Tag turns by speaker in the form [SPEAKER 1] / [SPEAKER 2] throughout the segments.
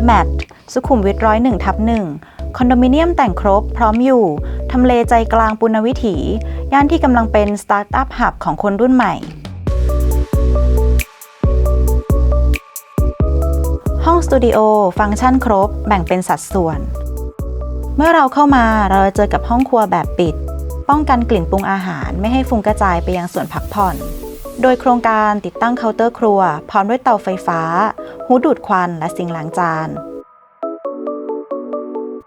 [SPEAKER 1] The Mat สุขุมวิทร้อยหนึ่งทับหนึ่งคอนโดมิเนียมแต่งครบพร้อมอยู่ ทำเลใจกลางปุณณวิถี ย่านที่กำลังเป็นสตาร์ทอัพหับของคนรุ่นใหม่ ห้องสตูดิโอฟังก์ชันครบแบ่งเป็นสัดส่วน เมื่อเราเข้ามาเราจะเจอกับห้องครัวแบบปิด ป้องกันกลิ่นปรุงอาหารไม่ให้ฟุ้งกระจายไปยังส่วนพักผ่อน โดยโครงการติดตั้งเคาน์เตอร์ครัว พร้อมด้วยเตาไฟฟ้า หูดูดควันและซิงล้างจาน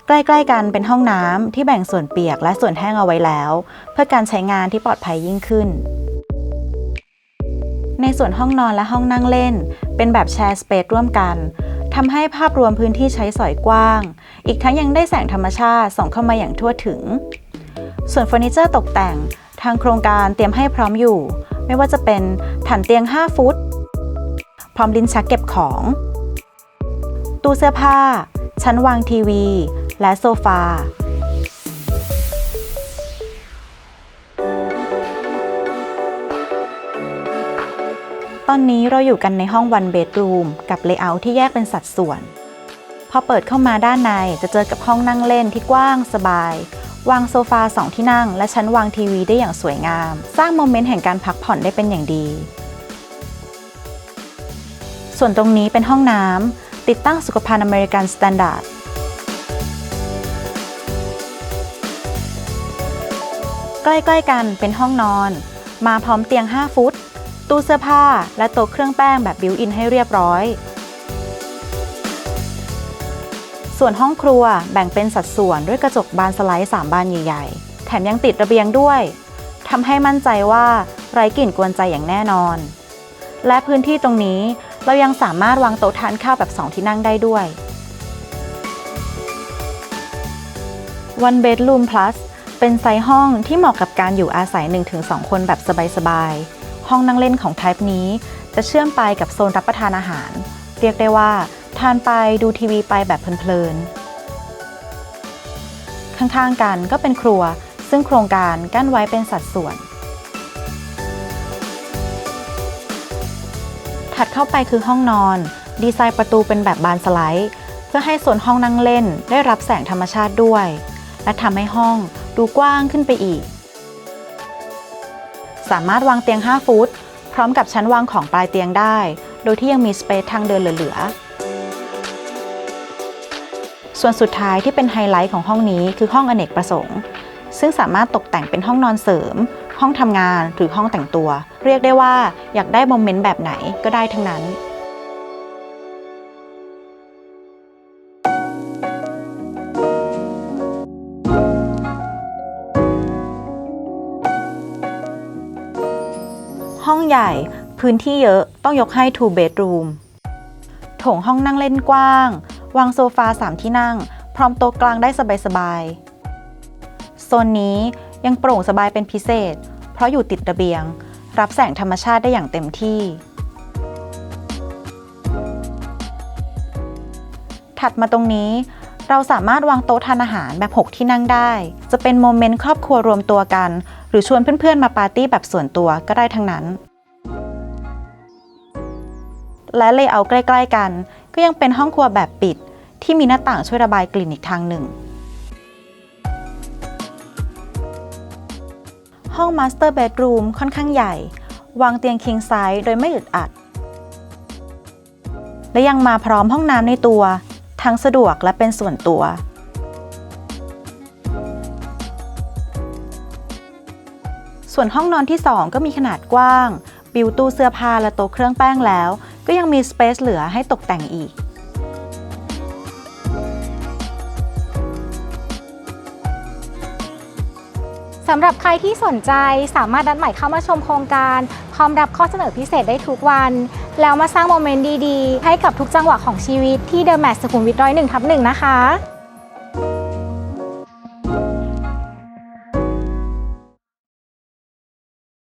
[SPEAKER 1] ใกล้ๆกันเป็นห้องน้ำที่แบ่งส่วนเปียกและส่วนแห้งเอาไว้แล้ว เพื่อการใช้งานที่ปลอดภัยยิ่งขึ้น ในส่วนห้องนอนและห้องนั่งเล่น เป็นแบบแชร์สเปซร่วมกันทำให้ภาพรวมพื้นที่ใช้สอยกว้าง อีกทั้งยังได้แสงธรรมชาติส่องเข้ามาอย่างทั่วถึง ส่วนเฟอร์นิเจอร์ตกแต่ง ทางโครงการเตรียมให้พร้อมอยู่ ไม่ว่าจะเป็นฐานเตียง 5 ฟุต พร้อมลิ้นชักเก็บของ ตู้เสื้อผ้า ชั้นวางทีวี และโซฟาตอนนี้เราอยู่กันในห้อง one bedroom กับ layout ที่แยกเป็นสัดส่วน พอเปิดเข้ามาด้านในจะเจอกับห้องนั่งเล่นที่กว้างสบาย วางโซฟาสองที่นั่ง และชั้นวางทีวีได้อย่างสวยงาม สร้างโมเมนต์แห่งการพักผ่อนได้เป็นอย่างดี ส่วนตรงนี้เป็นห้องน้ำติดตั้งสุขภัณฑ์อเมริกันสแตนดาร์ดใกล้ๆกันเป็นห้องนอน มาพร้อมเตียง 5 ฟุต ตู้เสื้อผ้า และโต๊ะเครื่องแป้งแบบบิวอินให้เรียบร้อย ส่วนห้องครัวแบ่งเป็นสัดส่วนด้วยกระจกบานสไลด์ 3 บานใหญ่ๆ แถมยังติดระเบียงด้วย ทำให้มั่นใจว่าไร้กลิ่นกวนใจอย่างแน่นอน และพื้นที่ตรงนี้เรายังสามารถวางโต๊ะทานข้าวแบบ 2 ที่นั่งได้ด้วย One Bedroom Plus เป็นไซส์ห้องที่เหมาะกับการอยู่อาศัย 1-2 คนแบบสบายๆ ห้องนั่งเล่นของ Type นี้ จะเชื่อมไปกับโซนรับประทานอาหาร เรียกได้ว่า ทานไปดูทีวีไปแบบเพลินๆ ข้างๆกันก็เป็นครัว ซึ่งโครงการกั้นไว้เป็นสัดส่วน ถัดเข้าไปคือห้องนอน ดีไซน์ประตูเป็นแบบบานสไลด์ เพื่อให้ส่วนห้องนั่งเล่นได้รับแสงธรรมชาติด้วย และทำให้ห้องดูกว้างขึ้นไปอีก สามารถวางเตียง 5 ฟุต พร้อมกับชั้นวางของปลายเตียงได้ โดยที่ยังมีสเปซทางเดินเหลือๆ ส่วนสุดท้ายที่เป็นไฮไลท์ของห้องนี้คือห้องอเนกประสงค์ ซึ่งสามารถตกแต่งเป็นห้องนอนเสริม ห้องทำงานหรือห้องแต่งตัว เรียกได้ว่าอยากได้โมเมนต์แบบไหนก็ได้ทั้งนั้นห้องใหญ่พื้นที่เยอะต้องยกให้ two bedroom โถงห้องนั่งเล่นกว้าง วางโซฟา 3 ที่นั่ง พร้อมโต๊ะกลางได้สบายๆ โซนนี้ยังโปร่งสบายเป็นพิเศษ เพราะอยู่ติดระเบียง รับแสงธรรมชาติได้อย่างเต็มที่ ถัดมาตรงนี้เราสามารถวางโต๊ะทานอาหารแบบ 6 ที่นั่งได้ จะเป็นโมเมนต์ครอบครัวรวมตัวกัน หรือชวนเพื่อนๆ มาปาร์ตี้แบบส่วนตัวก็ได้ทั้งนั้น และเลเยอร์ใกล้ ๆ กัน ก็ยังเป็นห้องครัวแบบปิด ที่มีหน้าต่างช่วยระบายกลิ่นอีกทางหนึ่ง ห้องมาสเตอร์เบดรูมค่อนข้างใหญ่ วางเตียง king size โดยไม่อึดอัด และยังมาพร้อมห้องน้ำในตัว ทั้งสะดวกและเป็นส่วนตัวส่วนห้องนอนที่ 2 ก็มีขนาดกว้าง บิวตู้เสื้อผ้าและโต๊ะเครื่องแป้งแล้ว ก็ยังมีสเปซเหลือให้ตกแต่งอีก
[SPEAKER 2] สำหรับใครที่สนใจสามารถนัดหมายเข้ามาชมโครงการ พร้อมรับข้อเสนอพิเศษได้ทุกวัน แล้วมาสร้างโมเมนต์ดีๆ ให้กับทุกจังหวะของชีวิตที่เดอะแมทสุขุมวิทร้อยหนึ่งทับหนึ่งนะคะ